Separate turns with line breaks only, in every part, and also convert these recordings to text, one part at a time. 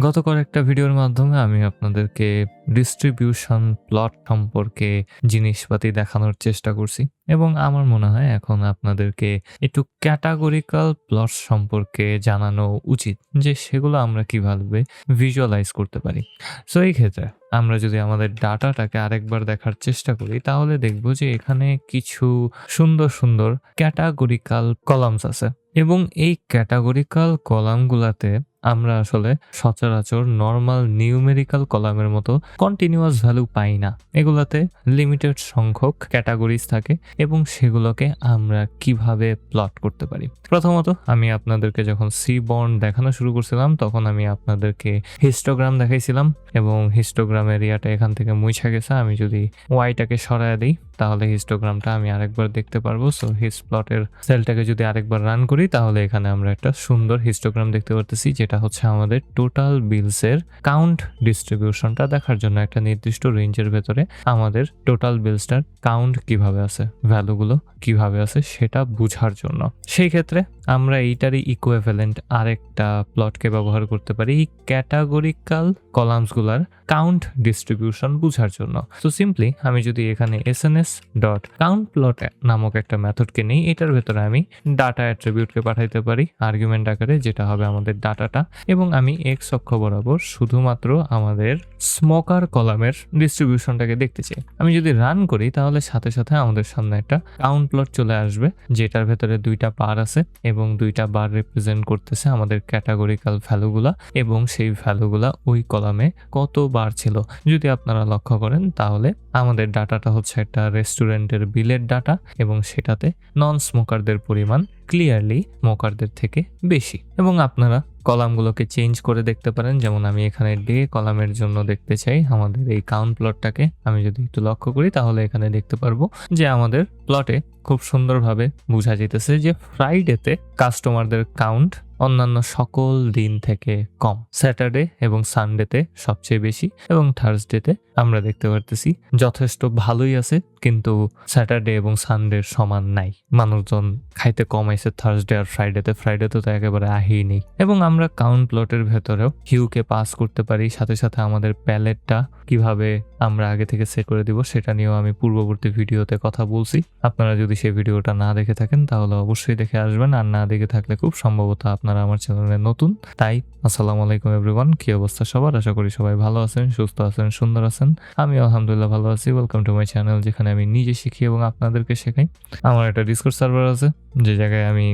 গত কয়েকটা ভিডিওর মাধ্যমে আমি আপনাদেরকে ডিস্ট্রিবিউশন প্লট সম্পর্কে জিনিসপাতি দেখানোর চেষ্টা করছি। এবং আমার মনে হয় এখন আপনাদেরকে একটু ক্যাটাগরিক্যাল প্লট সম্পর্কে জানানো উচিত যে সেগুলো আমরা কীভাবে ভিজুয়ালাইজ করতে পারি। সো এই ক্ষেত্রে আমরা যদি আমাদের ডাটাটাকে আরেকবার দেখার চেষ্টা করি, তাহলে দেখব যে এখানে কিছু সুন্দর সুন্দর ক্যাটাগরিক্যাল কলামস আছে। এবং এই ক্যাটাগরিক্যাল কলামগুলাতে আমরা আসলে সচরাচর নর্মাল নিউমেরিক্যাল কলামের মতো কন্টিনিউয়াস ভ্যালু পাই না। এগুলাতে লিমিটেড সংখ্যক ক্যাটাগরিজ থাকে। এবং সেগুলোকে আমরা কীভাবে প্লট করতে পারি? প্রথমত, আমি আপনাদেরকে যখন সি বন্ড দেখানো শুরু করছিলাম, তখন আমি আপনাদেরকে হিস্টোগ্রাম দেখাইছিলাম এবং হিস্টোগ্রাম এরিয়াটা এখান থেকে মুছা গেছে। আমি যদি ওয়াইটাকে সরায় দিই, তাহলে হিস্টোগ্রামটা আমি আরেকবার দেখতে পারব। সো হিস প্লটের সেলটাকে যদি আরেকবার রান করি, তাহলে এখানে আমরা একটা সুন্দর হিস্টোগ্রাম দেখতে পারতেছি, যেটা হচ্ছে আমাদের টোটাল বিলসের কাউন্ট ডিস্ট্রিবিউশনটা দেখার জন্য একটা নির্দিষ্ট রেঞ্জের ভেতরে আমাদের টোটাল বিলসটার কাউন্ট কীভাবে আছে। ভ্যালুগুলো কীভাবে আছে সেটা বুঝার জন্য। সেই ক্ষেত্রে আমরা এইটারই ইকুইভ্যালেন্ট আরেকটা প্লটকে ব্যবহার করতে পারি এই ক্যাটাগরিক্যাল কলামসগুলার কাউন্ট ডিস্ট্রিবিউশন বোঝার জন্য। তো সিম্পলি আমি যদি এখানে S N S dot count plot নামক একটা মেথডকে নিই, এটার ভেতরে আমি ডাটা অ্যাট্রিবিউটকে পাঠাইতে পারি আর্গুমেন্ট আকারে, যেটা হবে আমাদের ডাটাটা এবং আমি এক্স অক্ষ বরাবর শুধুমাত্র আমাদের স্মোকার কলামের ডিস্ট্রিবিউশনটাকে দেখতে চাই। আমি যদি রান করি, তাহলে সাথে সাথে আমাদের সামনে একটা কাউন্ট প্লট চলে আসবে, যেটার ভেতরে দুইটা পার আছে এবং দুইটা বার রিপ্রেজেন্ট করতেছে আমাদের ক্যাটাগরিক্যাল ভ্যালুগুলা এবং সেই ভ্যালুগুলা ওই কলামে কত বার ছিল। যদি আপনারা লক্ষ্য করেন, তাহলে আমাদের ডাটাটা হচ্ছে একটা রেস্টুরেন্টের বিলের ডাটা এবং সেটাতে নন স্মোকারদের পরিমাণ ক্লিয়ারলি স্মোকারদের থেকে বেশি। এবং আপনারা কলামগুলোকে চেঞ্জ করে দেখতে পারেন। যেমন আমি এখানে ডে কলামের জন্য দেখতে চাই আমাদের এই কাউন্ট প্লটটাকে। আমি যদি একটু লক্ষ্য করি তাহলে এখানে দেখতে পারব যে আমাদের প্লটে খুব সুন্দরভাবে বোঝা যেতেছে যে ফ্রাইডেতে কাস্টমারদের কাউন্ট অন্যান্য সকল দিন থেকে কম। স্যাটারডে এবং সানডেতে সবচেয়ে বেশি এবং থার্সডেতে আমরা দেখতে পারতেছি যথেষ্ট ভালোই আছে, কিন্তু স্যাটারডে এবং সানডের সমান নাই। মানুষজন খাইতে কম আইসে থার্সডে আর ফ্রাইডেতে। ফ্রাইডেতে তো একেবারে আহি নেই। এবং আমরা কাউন্ট প্লটের ভেতরেও হিউকে পাস করতে পারি, সাথে সাথে আমাদের প্যালেটটা কীভাবে আমরা আগে থেকে সেট করে দিব সেটা নিয়েও আমি পূর্ববর্তী ভিডিওতে কথা বলছি। আপনারা যদি সেই ভিডিওটা না দেখে থাকেন তাহলে অবশ্যই দেখে আসবেন, আর না দেখে থাকলে খুব সম্ভবত আপনারা আমার চ্যানেলে নতুন, তাই আসসালামু আলাইকুম এভরিওয়ান কি অবস্থা সবার? আশা করি সবাই ভালো আছেন, সুস্থ আছেন, সুন্দর আছেন। আমি আলহামদুলিল্লাহ ভালো আছি। ওয়েলকাম টু মাই চ্যানেল যেখানে আমি নিজে শিখি এবং আপনাদেরকে শেখাই। আমার একটা ডিসকোর্স সার্ভার আছে, যে জায়গায় আমি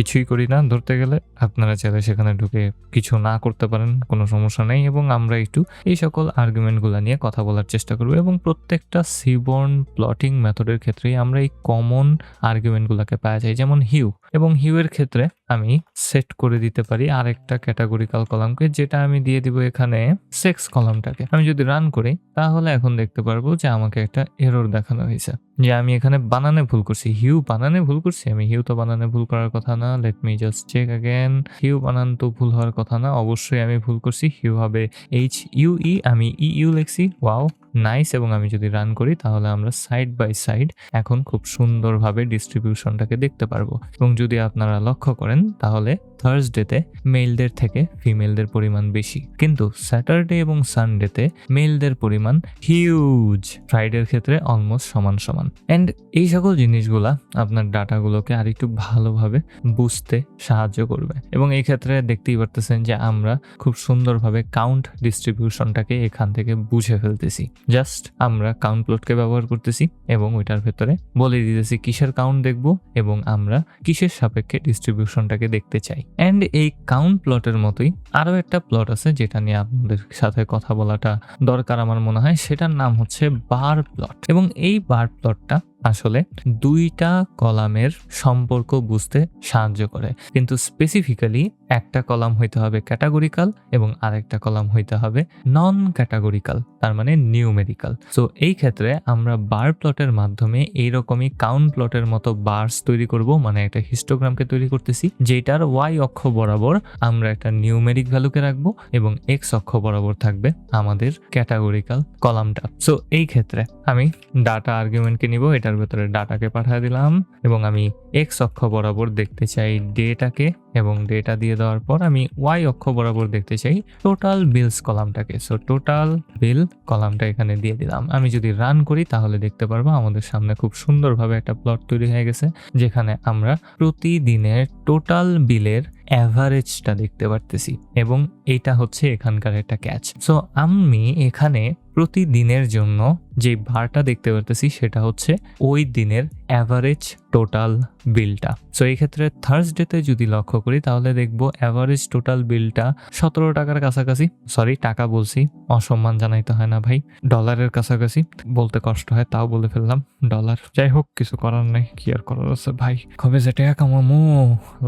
কিছুই করি না। ধরতে গেলে আপনারা চাইলে সেখানে ঢুকে কিছু না করতে পারেন, কোনো সমস্যা নেই এবং আমরা একটু এই সকল আর্গুমেন্টগুলো নিয়ে কথা বলার চেষ্টা করব এবং প্রত্যেকটা সিবর্ন প্লটিং মেথডের ক্ষেত্রেই আমরা এই কমন আর্গুমেন্টগুলোকে পাওয়া যায়, যেমন হিউ এবং হিউয়ের ক্ষেত্রে আমি সেট করে দিতে পারি আরেকটা ক্যাটাগরিক্যাল কলামকে যেটা আমি দিয়ে দিব এখানে সেক্স কলামটাকে আমি যদি রান করি, তাহলে এখন দেখতে পারব যে আমাকে একটা এরর দেখানো হয়েছে। যে আমি এখানে বানানে ভুল করছি হিউ বানানে ভুল করছি, আমি হিউ তো বানানে ভুল করার কথা না। Let me just check again hue বানান তো ভুল হওয়ার কথা না, অবশ্যই আমি ভুল করছি। হিউ হবে এইচ ইউ ই আমি ই ইউ লিখছি। ওয়াও নাইস এবং আমি যদি রান করি, তাহলে আমরা সাইড বাই সাইড এখন খুব সুন্দরভাবে ডিস্ট্রিবিউশনটাকে দেখতে পারব। এবং যদি আপনারা লক্ষ্য করেন, তাহলে থার্সডেতে মেলদের থেকে ফিমেলদের পরিমাণ বেশি। কিন্তু স্যাটারডে এবং সানডেতে মেলদের পরিমাণ হিউজ ফ্রাইডের ক্ষেত্রে অলমোস্ট সমান সমান। অ্যান্ড এই সকল জিনিসগুলা আপনার ডাটাগুলোকে আর একটু ভালোভাবে বুঝতে সাহায্য করবে। এবং এই ক্ষেত্রে দেখতেই পারতেছেন যে আমরা খুব সুন্দরভাবে কাউন্ট ডিস্ট্রিবিউশনটাকে এখান থেকে বুঝে ফেলতেছি। জাস্ট আমরা কাউন্ট প্লটকে ব্যবহার করতেছি এবং ওইটার ভেতরে বলে দিতেছি কিসের কাউন্ট দেখব এবং আমরা কিসের সাপেক্ষে ডিস্ট্রিবিউশনটাকে দেখতে চাই। অ্যান্ড এই কাউন্ট প্লটের মতোই আরও একটা প্লট আছে যেটা নিয়ে আপনাদের সাথে কথা বলাটা দরকার আমার মনে হয়। সেটার নাম হচ্ছে বার প্লট এবং এই বার প্লটটা আসলে দুইটা কলামের সম্পর্ক বুঝতে সাহায্য করে। কিন্তু স্পেসিফিক্যালি একটা কলাম হইতে হবে ক্যাটাগরিক্যাল এবং আরেকটা কলাম হইতে হবে নন ক্যাটাগরিক্যাল তার মানে নিউমেরিক্যাল সো এই ক্ষেত্রে আমরা বার প্লটের মাধ্যমে এইরকমই কাউন্ট প্লটের মতো বার্স তৈরি করব মানে একটা হিস্টোগ্রামকে তৈরি করতেছি, যেটার ওয়াই অক্ষ বরাবর আমরা একটা নিউমেরিক ভ্যালুকে রাখব এবং এক্স অক্ষ বরাবর থাকবে আমাদের ক্যাটাগরিক্যাল কলামটা। সো এই ক্ষেত্রে আমি ডাটা আর্গুমেন্টকে নিব এটার এটার ভেতরে ডাটাকে পাঠিয়ে দিলাম এবং আমি এক্স অক্ষ বরাবর দেখতে চাই ডেটাকে এবং ডেটা দিয়ে দেওয়ার পর আমি ওয়াই অক্ষ বরাবর দেখতে চাই টোটাল বিলস কলামটাকে। সো টোটাল বিল কলামটা এখানে দিয়ে দিলাম। আমি যদি রান করি তাহলে দেখতে পারব আমাদের সামনে খুব সুন্দরভাবে একটা প্লট তৈরি হয়ে গেছে, যেখানে আমরা প্রতিদিনের টোটাল বিলের অ্যাভারেজটা দেখতে পারতেছি এবং এটা হচ্ছে এখানকার একটা ক্যাচ সো আমি এখানে প্রতিদিনের জন্য যে ভারটা দেখতে পারতেছি সেটা হচ্ছে ওই দিনের অ্যাভারেজ টোটাল বিলটা সো এই ক্ষেত্রে থার্সডেতে যদি লক্ষ্য করি, তাহলে দেখব অ্যাভারেজ টোটাল বিলটা সতেরো টাকার কাছাকাছি। সরি টাকা বলছি, অসম্মান জানাইতে হয় না ভাই। ডলারের কাছাকাছি, বলতে কষ্ট হয়, তাও বলে ফেললাম ডলার যাই হোক, কিছু করার নেই, কি আর করার আছে ভাই। কবে যে টাকা কামামো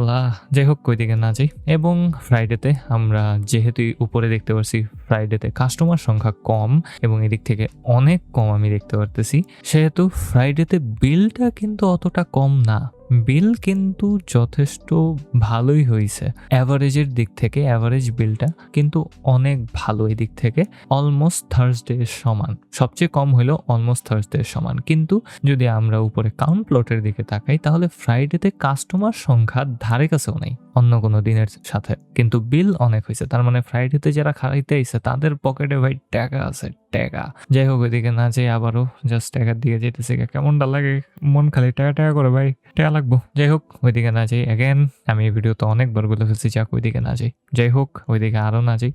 লা যাই হোক কই দিকে না যাই। এবং ফ্রাইডেতে আমরা যেহেতু উপরে দেখতে পাচ্ছি ফ্রাইডেতে কাস্টমার সংখ্যা কম এবং এদিক থেকে অনেক কম আমি দেখতে পারতেছি, সেহেতু ফ্রাইডেতে বিলটা কিন্তু অতটা কম না। বিল কিন্তু যথেষ্ট ভালোই হয়েছে। অ্যাভারেজের দিক থেকে, অ্যাভারেজ বিলটা কিন্তু অনেক ভালো এই দিক থেকে। অলমোস্ট থার্সডে সমান। সবচেয়ে কম হলো অলমোস্ট থার্সডে সমান। কিন্তু যদি আমরা উপরে কাউন্ট প্লটের দিকে তাকাই, তাহলে ফ্রাইডেতে কাস্টমার সংখ্যা ধারে কাছেও নেই। অন্য কোনো দিনের সাথে। কিন্তু বিল অনেক হয়েছে। তার মানে ফ্রাইডেতে যারা খাইতে আইছে, তাদের পকেটে ভাই টাকা আছে, টাকা। যাই হোক, ওইদিকে না যাই আবারও জাস্ট টাকার দিকে যেতেছে কেমনটা লাগে? মন খালি টাকা টাকা করে ভাই, টাকা লাগবো। যাই হোক, ওইদিকে না যাই অ্যাগেন আমি এই ভিডিও তো অনেকবার বলে ফেলছি, যাক, ওইদিকে না যাই যাই হোক, ওইদিকে আরও না যাই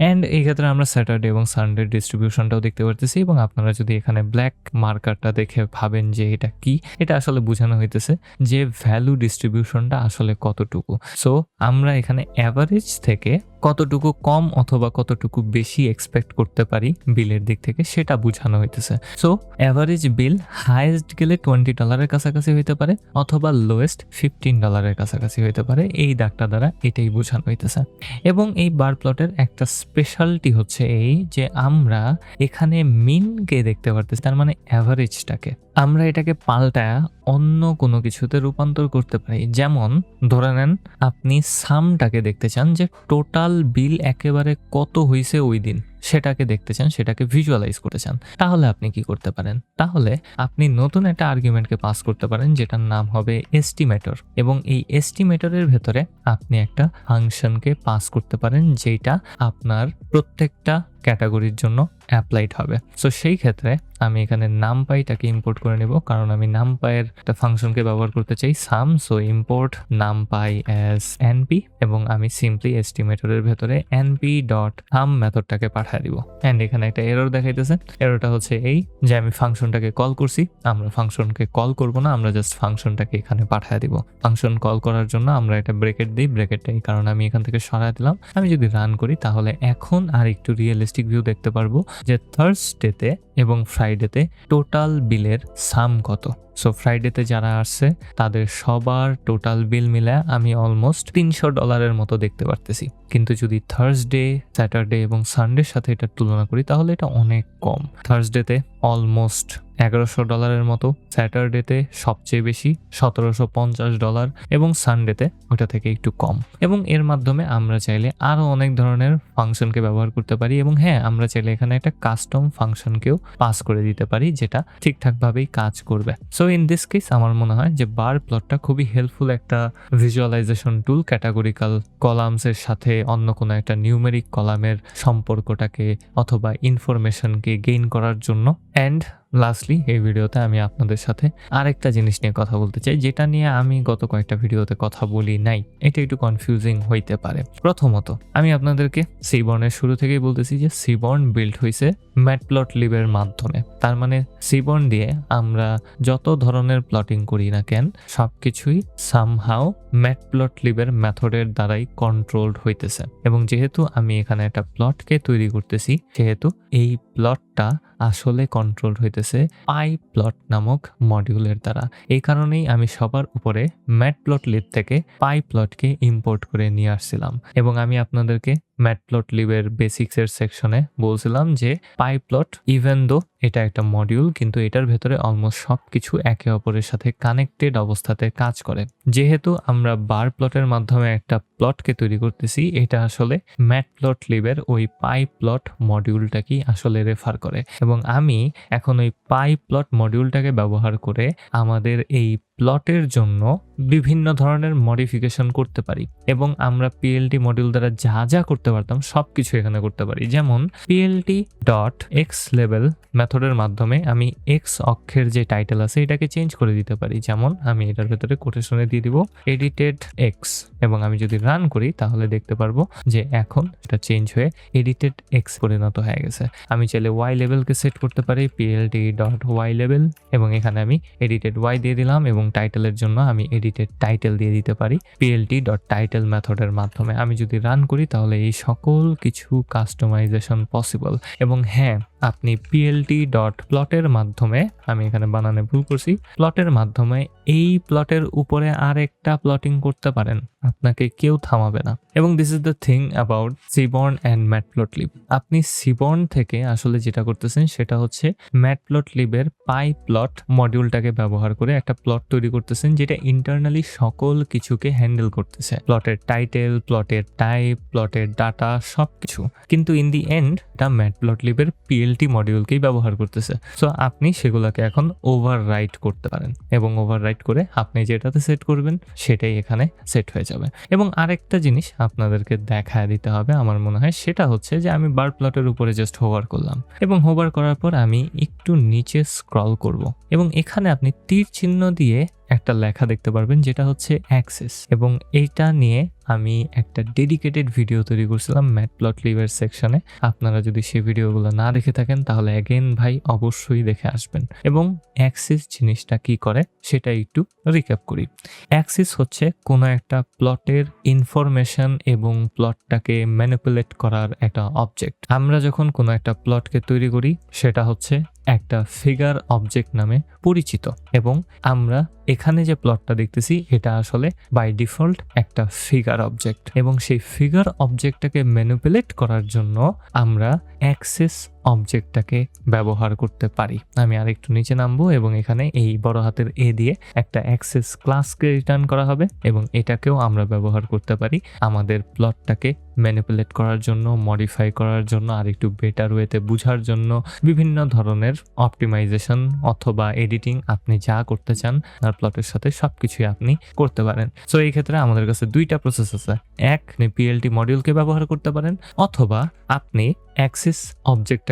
অ্যান্ড এই ক্ষেত্রে আমরা স্যাটারডে এবং সানডে ডিস্ট্রিবিউশনটাও দেখতে পারতেছি এবং আপনারা যদি এখানে ব্ল্যাক মার্কারটা দেখে ভাবেন যে এটা কি, এটা আসলে বোঝানো হইতেছে যে ভ্যালু ডিস্ট্রিবিউশনটা আসলে কতটুকু। সো আমরা এখানে অ্যাভারেজ থেকে কতটুকু কম অথবা কতটুকু বেশি এক্সপেক্ট করতে পারি বিলের দিক থেকে সেটা বোঝানো হইতেছে। সো অ্যাভারেজ বিল হাইয়েস্ট গেলে টোয়েন্টি ডলারের কাছাকাছি হইতে পারে অথবা লোয়েস্ট ফিফটিন ডলারের কাছাকাছি হইতে পারে। এই দাগটা দ্বারা এটাই বোঝানো হইতেছে। এবং এই বার প্লটের একটা স্পেশালটি হচ্ছে এই যে আমরা এখানে মিনকে দেখতে পারতেছি, তার মানে অ্যাভারেজটাকে আমরা এটাকে পাল্টায়া অন্য কোনো কিছুতে রূপান্তর করতে পারি। যেমন, ধরে নেন, আপনি সামটাকে দেখতে চান যে টোটাল বিল একেবারে কত হয়েছে ওই দিন? সেটাকে দেখতে চান, সেটাকে ভিজুয়ালাইজ করতে চান। তাহলে আপনি কি করতে পারেন? তাহলে আপনি নতুন একটা আর্গুমেন্টকে পাস করতে পারেন, যেটার নাম হবে এস্টিমেটর এবং এই এস্টিমেটরের ভেতরে আপনি একটা ফাংশনকে পাস করতে পারেন, যেটা আপনার প্রত্যেকটা ক্যাটাগরির জন্য অ্যাপ্লাইড হবে। সো সেই ক্ষেত্রে আমি এখানে নাম পাইটাকে ইম্পোর্ট করে নেব, কারণ আমি নাম পাইয়ের একটা ফাংশনকে ব্যবহার করতে চাই সাম সো ইম্পোর্ট নাম পাই অ্যাজ এনপি এবং আমি সিম্পলি এস্টিমেটরের ভেতরে এনপি ডট হাম মেথডটাকে পাঠিয়ে দিব। অ্যান্ড এখানে একটা এরর দেখাইতেছে। এররটা হচ্ছে এই যে আমি ফাংশনটাকে কল করছি, আমরা ফাংশনকে কল করব না, আমরা জাস্ট ফাংশনটাকে এখানে পাঠিয়ে দিব। ফাংশন কল করার জন্য আমরা এটা ব্রেকেট দিই ব্রেকেটটা এই কারণে আমি এখান থেকে সরাই দিলাম। আমি যদি রান করি, তাহলে এখন আর একটু রিয়েলিস্টিক ভিউ দেখতে পারব যে থার্সডেতে এবং ফ্রাইডেতে টোটাল বিলের সাম কত। সো ফ্রাইডেতে যারা আসছে, তাদের সবার টোটাল বিল মিলে আমি অলমোস্ট তিনশো ডলারের মতো দেখতে পারতেছি। কিন্তু যদি থার্সডে স্যাটারডে এবং সানডের সাথে এটা তুলনা করি, তাহলে এটা অনেক কম। থার্সডেতে অলমোস্ট এগারোশো ডলারের মতো স্যাটারডেতে সবচেয়ে বেশি সতেরোশো পঞ্চাশ ডলার এবং সানডেতে ওটা থেকে একটু কম। এবং এর মাধ্যমে আমরা চাইলে আরও অনেক ধরনের ফাংশনকে ব্যবহার করতে পারি এবং হ্যাঁ আমরা চাইলে এখানে একটা কাস্টম ফাংশনকেও পাস করে দিতে পারি যেটা ঠিকঠাকভাবেই কাজ করবে। সো ইন দিস কেস আমার মনে হয় যে বার প্লটটা খুবই হেল্পফুল একটা ভিজুয়ালাইজেশন টুল ক্যাটাগরিক্যাল কলামসের সাথে অন্য কোনো একটা নিউমেরিক কলামের সম্পর্কটাকে অথবা ইনফরমেশনকে গেইন করার জন্য। অ্যান্ড লাস্টলি এই ভিডিওতে আমি আপনাদের সাথে আরেকটা জিনিস নিয়ে কথা বলতে চাই, যেটা নিয়ে আমি গত কয়েকটা ভিডিওতে কথা বলি নাই। এটা একটু কনফিউজিং হইতে পারে। প্রথমত, আমি আপনাদেরকে সিবর্নের শুরু থেকেই বলতেছি যে সিবর্ন বিল্ড হয়েছে ম্যাটপ্লট লিভের মাধ্যমে। তার মানে সিবন দিয়ে আমরা যত ধরনের প্লটিং করি না কেন সব কিছুই সামহাও লিভের মেথডের দ্বারাই কন্ট্রোলড হইতেছে। এবং যেহেতু আমি এখানে একটা প্লটকে তৈরি করতেছি, সেহেতু এই প্লটটা আসলে কন্ট্রোল হইতেছে পাই প্লট নামক মডিউলের দ্বারা। এই কারণেই আমি সবার উপরে ম্যাট প্লট লিপ থেকে পাই প্লটকে ইম্পোর্ট করে নিয়ে আসছিলাম। এবং আমি আপনাদেরকে ম্যাটপ্লটলিবের বেসিক্স বেসিক্সের সেকশনে বলছিলাম যে পাইপ্লট ইভেন দো এটা একটা মডিউল কিন্তু এটার ভেতরে অলমোস্ট সব কিছু একে অপরের সাথে কানেক্টেড অবস্থাতে কাজ করে। যেহেতু আমরা বার প্লটের মাধ্যমে একটা প্লটকে তৈরি করতেছি, এটা আসলে ম্যাটপ্লট লিবের ওই পাই প্লট মডিউলটাকেই আসলে রেফার করে। এবং আমি এখন ওই পাই প্লট মডিউলটাকে ব্যবহার করে আমাদের এই প্লটের জন্য বিভিন্ন ধরনের মডিফিকেশন করতে পারি। এবং আমরা পিএলটি মডিউল দ্বারা যা যা করতে পারতাম সব কিছু এখানে করতে পারি। যেমন পিএলটি ডট এক্স লেভেল মেথডের মাধ্যমে আমি এক্স অক্ষের যে টাইটেল আছে, এটাকে চেঞ্জ করে দিতে পারি। যেমন আমি এটার ভেতরে কোটেশনে দিয়ে দিব এডিটেড এক্স এবং আমি যদি রান করি, তাহলে দেখতে পারব যে এখন এটা চেঞ্জ হয়ে এডিটেড এক্স পরিণত হয়ে গেছে। আমি চাইলে ওয়াই লেভেলকে সেট করতে পারি পিএলটি ডট ওয়াই লেভেল এবং এখানে আমি এডিটেড ওয়াই দিয়ে দিলাম, এবং টাইটেলের জন্য আমি এডিটেড টাইটেল দিয়ে দিতে পারি পিএলটি ডট টাইটেল মেথডের মাধ্যমে। আমি যদি রান করি, তাহলে এই সকল কিছু কাস্টমাইজেশন পসিবল এবং হ্যাঁ আপনি পিএলটি ডট প্লটের মাধ্যমে, আমি এখানে বানানে ভুল করছি প্লটের মাধ্যমে এই প্লটের উপরে আর একটা প্লটিং করতে পারেন। আপনাকে কেউ থামাবে না। এবং this is the thing about Seaborn and Matplotlib আপনি সিবর্ন থেকে আসলে যেটা করতেছেন সেটা হচ্ছে ম্যাটপ্লটলিবের পাই প্লট মডিউলটাকে ব্যবহার করে একটা প্লট তৈরি করতেছেন যেটা ইন্টারনালি সকল কিছুকে হ্যান্ডেল করতেছে। প্লটের টাইটেল প্লটের টাইপ প্লটের ডাটা সব কিছু কিন্তু ইন দি এন্ড এটা ম্যাটপ্লটলিবের পিএলটি মডিউলকেই ব্যবহার করতেছে। সো আপনি সেগুলোকে এখন ওভার রাইট করতে পারেন। এবং ওভার রাইট করে আপনি যেটাতে সেট করবেন, সেটাই এখানে সেট হয়ে যাবে। এবং আরেকটা জিনিস আপনাদেরকে দেখা দিতে হবে, আমার মনে হয় সেটা হচ্ছে যে আমি বার প্লটের উপরে জাস্ট হোভার করলাম এবং হোভার করার পর আমি একটু নিচে স্ক্রল করব এবং এখানে আপনি তীর চিহ্ন দিয়ে একটা লেখা দেখতে পারবেন, যেটা হচ্ছে অ্যাক্সেস এবং এইটা নিয়ে আমি একটা ডেডিকেটেড ভিডিও তৈরি করছিলাম ম্যাট প্লট লিভার সেকশনে আপনারা যদি সেই ভিডিওগুলো না দেখে থাকেন, তাহলে অ্যাগেন ভাই অবশ্যই দেখে আসবেন। এবং অ্যাক্সিস জিনিসটা কি করে, সেটা একটু রিক্যাপ করি। অ্যাক্সিস হচ্ছে কোনো একটা প্লটের ইনফরমেশন এবং প্লটটাকে ম্যানিপুলেট করার একটা অবজেক্ট আমরা যখন কোনো একটা প্লটকে তৈরি করি, সেটা হচ্ছে একটা ফিগার অবজেক্ট নামে পরিচিত। এবং আমরা এখানে যে প্লটটা দেখতেছি, এটা আসলে বাই ডিফল্ট একটা ফিগার অবজেক্ট এবং সেই ফিগার অবজেক্টটাকে ম্যানুপুলেট করার জন্য আমরা অ্যাক্সেস অবজেক্টটাকে ব্যবহার করতে পারি। আমি আরেকটু নিচে নামবো এবং এখানে এই বড় হাতের এ দিয়ে একটা অ্যাক্সেস ক্লাসকে রিটার্ন করা হবে এবং এটাকেও আমরা ব্যবহার করতে পারি আমাদের প্লটটাকে ম্যানিপুলেট করার জন্য, মডিফাই করার জন্য আর একটু বেটার ওয়েতে বোঝার জন্য, বিভিন্ন ধরনের অপটিমাইজেশন অথবা এডিটিং আপনি যা করতে চান আর প্লটের সাথে সব কিছুই আপনি করতে পারেন। সো এই ক্ষেত্রে আমাদের কাছে দুইটা প্রসেস আছে। এক পিএলটি মডিউলকে ব্যবহার করতে পারেন অথবা আপনি অ্যাক্সিস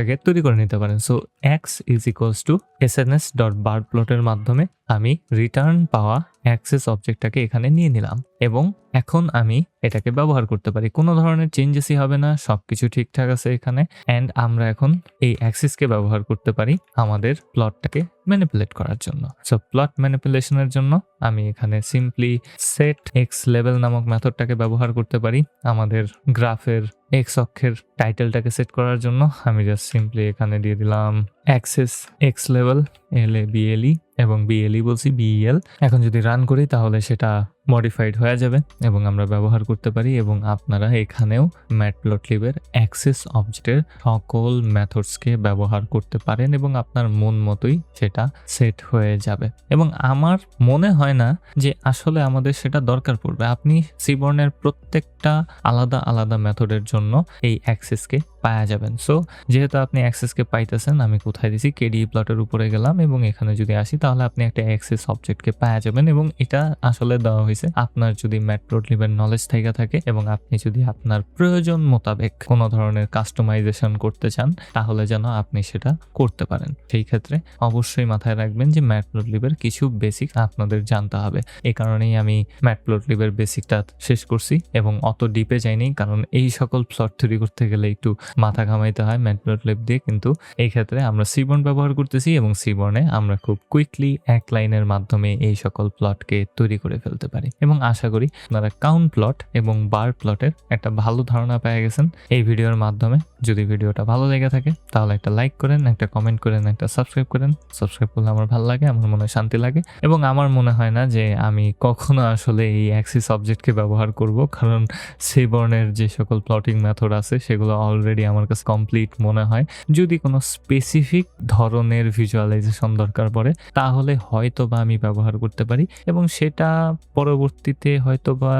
অবজেক্টটাকে তৈরি করে নিতে পারেন। So x is equals to S N S dot bar প্লটের মাধ্যমে আমি রিটার্ন পাওয়া অ্যাক্সেস অবজেক্টটাকে এখানে নিয়ে নিলাম এবং এখন আমি এটাকে ব্যবহার করতে পারি। কোনো ধরনের চেঞ্জেসই হবে না সব কিছু ঠিকঠাক আছে এখানে। অ্যান্ড আমরা এখন এই অ্যাক্সিসকে ব্যবহার করতে পারি আমাদের প্লটটাকে ম্যানিপুলেট করার জন্য। সো প্লট ম্যানিপুলেশনের জন্য আমি এখানে সিম্পলি সেট এক্স লেভেল নামক মেথডটাকে ব্যবহার করতে পারি আমাদের গ্রাফের এক্স অক্ষের টাইটেলটাকে সেট করার জন্য। আমি জাস্ট সিম্পলি এখানে দিয়ে দিলাম access X level L A BLE এবং বিএলই বলছি বিএল এখন যদি রান করি তাহলে সেটা মডিফাইড হয়ে যাবে এবং আমরা ব্যবহার করতে পারি এবং আপনারা এখানেও ম্যাটপ্লটলিবের অ্যাক্সেস অবজেক্টের সকল মেথডসকে ব্যবহার করতে পারেন এবং আপনার মন মতোই সেটা সেট হয়ে যাবে। এবং আমার মনে হয় না যে আসলে আমাদের সেটা দরকার পড়বে। আপনি সিবর্নের প্রত্যেকটা আলাদা আলাদা মেথডের জন্য এই অ্যাক্সেসকে পাওয়া যাবেন। সো যেহেতু আপনি অ্যাক্সেসকে পাইতেছেন, আমি কোথায় দিছি? কেডি প্লটের উপরে গেলাম এবং এখানে যদি আসি, তাহলে আপনি একটা অ্যাক্সেস অবজেক্টকে পাওয়া যাবেন এবং এটা আসলে দেওয়া হয়েছে আপনার যদি ম্যাটপ্লটলিবের নলেজ থেকে থাকে এবং আপনি যদি আপনার প্রয়োজন মোতাবেক কোনো ধরনের কাস্টমাইজেশন করতে চান, তাহলে যেন আপনি সেটা করতে পারেন। সেই ক্ষেত্রে অবশ্যই মাথায় রাখবেন যে ম্যাটপ্লটলিবের কিছু বেসিক আপনাদের জানতে হবে। এই কারণেই আমি ম্যাটপ্লটলিবের বেসিকটা শেষ করছি এবং অত ডিপে যাইনি, কারণ এই সকল প্লট তৈরি করতে গেলে একটু মাথা ঘামাইতে হয় ম্যাটপ্লটলিব দিয়ে। কিন্তু এই ক্ষেত্রে আমরা সিবর্ন ব্যবহার করতেছি এবং সিবর্নে আমরা খুব কুইকলি এক লাইনের মাধ্যমে এই সকল প্লটকে তৈরি করে ফেলতে পারি। এবং আশা করি আপনারা কাউন্ট প্লট এবং বার প্লটের একটা ভালো ধারণা পেয়ে গেছেন। এই ভিডিওর মাধ্যমে যদি ভিডিওটা ভালো লেগে থাকে, তাহলে একটা লাইক করেন, একটা কমেন্ট করেন, একটা সাবস্ক্রাইব করেন। সাবস্ক্রাইব করলে আমার ভালো লাগে, আমার মনে শান্তি লাগে। এবং আমার মনে হয় না যে আমি কখনো আসলে এই অ্যাক্সিস অবজেক্টকে ব্যবহার করব, কারণ সেবর্নের যে সকল প্লটিং মেথড আছে, সেগুলো অলরেডি আমার কাছে কমপ্লিট মনে হয়, যদি কোনো স্পেসিফিক ধরনের ভিজুয়ালাইজেশন দরকার পড়ে, তাহলে হয়তো বা আমি ব্যবহার করতে পারি এবং সেটা পরবর্তীতে হয়তো বা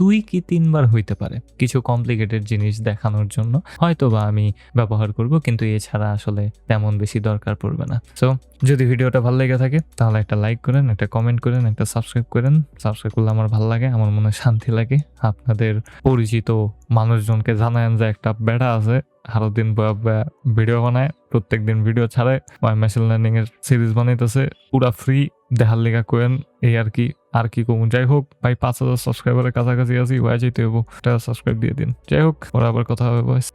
দুই কি তিনবার হইতে পারে কিছু কমপ্লিকেটেড জিনিস দেখানোর জন্য। হয়তো বা আমি ব্যবহার করব, কিন্তু এছাড়া আসলে তেমন বেশি দরকার পড়বে না। সো যদি ভিডিওটা ভালো লেগে থাকে, তাহলে একটা লাইক করেন, একটা কমেন্ট করেন, একটা সাবস্ক্রাইব করেন। সাবস্ক্রাইব করলে আমার ভালো লাগে, আমার মনে শান্তি লাগে। আপনাদের পরিচিত মানুষজনকে জানায়েন যে একটা বেড়া আছে, আরও দিন ভিডিও বানায় প্রত্যেক দিন ভিডিও ছাড়ে মেশিন লার্নিং এর সিরিজ বানাইতেছে, পুরা ফ্রি দেখার লেগা কোয়েন এই আর কি আর কি কমু যাই হোক, ভাই, পাঁচ হাজার সাবস্ক্রাইবারের কাছাকাছি আছি, ওয়াই যাইতে হব সাবস্ক্রাইব দিয়ে দিন। যাই হোক পরে আবার কথা হবে বয়স